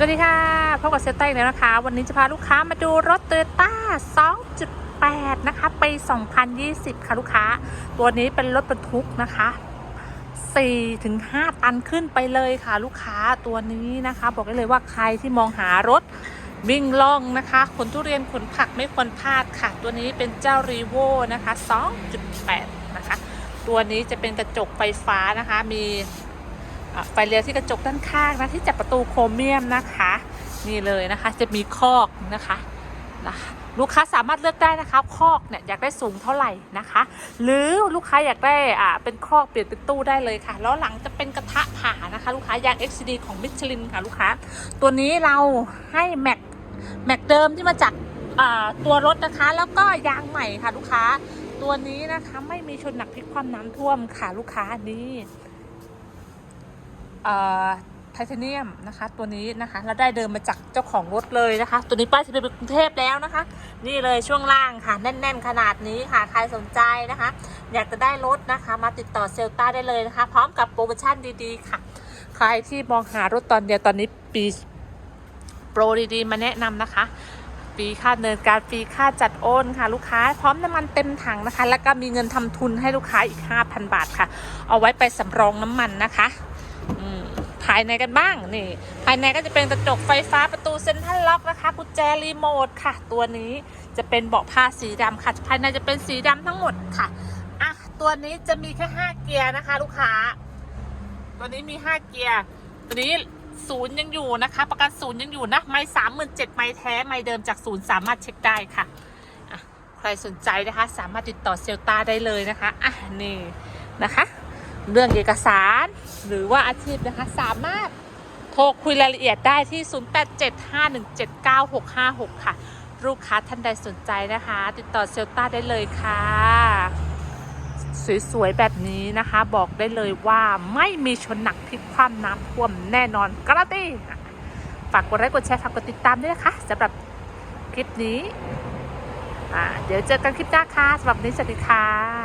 สวัสดีค่ะพบกับเซตเต้แล้วนะคะ วันนี้จะพาลูกค้ามาดูรถโตโยต้า2.8 นะคะ ปี 2020 ค่ะลูกค้า ตัวนี้เป็นรถบรรทุกนะคะ4-5 ตันขึ้นไปเลยค่ะลูกค้าตัวนี้นะคะ บอกได้เลยว่าใครที่มองหารถวิ่งล่องนะคะขนทุเรียนขนผักไม่ควรพลาดค่ะ ตัวนี้เป็นเจ้ารีโวนะคะ 2.8 นะคะ ตัวนี้จะเป็นกระจกไฟฟ้านะคะมี ไฟเลี้ยวที่กระจกด้านข้างนะที่จับประตูโครเมียมนะคะ นี่เลยนะคะจะมีคอกนะคะนะคะลูกค้าสามารถเลือกได้นะคะคอกเนี่ยอยากได้สูงเท่าไหร่นะคะ หรือลูกค้าอยากได้อ่าเป็นคอกเปลี่ยนเป็นตู้ได้เลยค่ะแล้วหลังจะเป็นกระทะผ่านะคะ ลูกค้ายาง XCD ของมิชลินค่ะลูกค้า ตัวนี้เราให้แม็กแม็กเดิมที่มาจากอ่าตัวรถนะคะ แล้วก็ยางใหม่ค่ะลูกค้า ตัวนี้นะคะไม่มีชนหนักพลิกความน้ำท่วมค่ะลูกค้านี่ ไทเทเนียมนะคะ ตัวนี้นะคะเราได้เดิมมาจากเจ้าของรถเลยนะคะ ตัวนี้ป้ายทะเบียนเป็นกรุงเทพแล้วนะคะ นี่เลยช่วงล่างค่ะ แน่น ๆ ขนาดนี้ค่ะใครสนใจนะคะ อยากจะได้รถนะคะ มาติดต่อเซลต้าได้เลยนะคะ พร้อมกับโปรโมชั่นดีๆ ค่ะ ใครที่มองหารถตอนเดียวตอนนี้ปีโปรดีๆ มาแนะนำนะคะฟรีค่าเนินการฟรีค่าจัดโอนค่ะ ลูกค้า พร้อมน้ำมันเต็มถังนะคะ แล้วก็มีเงินทำทุนให้ลูกค้าอีก 5,000 บาทค่ะ เอาไว้ไปสำรองน้ำมันนะคะ ภายในกันบ้างนี่ ภายในก็จะเป็นกระจกไฟฟ้าประตูเซ็นทรัลล็อกนะคะกุญแจรีโมทค่ะ ตัวนี้จะเป็นเบาะผ้าสีดำค่ะ ภายในจะเป็นสีดำทั้งหมดค่ะอะตัวนี้จะมีแค่5เกียร์นะคะ ลูกค้า ตัวนี้มี5เกียร์ตัวนี้ศูนย์ยังอยู่นะคะ ประกันศูนย์ยังอยู่นะไม่สามหมื่นเจ็ดไม่แท้ไม่เดิมจากศูนย์สามารถเช็คได้ค่ะใครสนใจนะคะ สามารถติดต่อเซลตาได้เลยนะคะอะนี่นะคะ เรื่องเอกสาร หรือว่าอาชีพนะคะ สามารถโทรคุยรายละเอียดได้ที่ 0875179656 ค่ะ ลูกค้าท่านใดสนใจนะคะ ติดต่อเซลต้าได้เลยค่ะ สวยๆ แบบนี้นะคะ บอกได้เลยว่าไม่มีชนหนักพลิกคว่ำน้ำท่วมแน่นอนการันตีฝากกดไลค์กดแชร์ฝากกดติดตามด้วยนะคะสำหรับคลิปนี้อ่าเดี๋ยวเจอกันคลิปหน้าค่ะสำหรับนี้สวัสดีค่ะ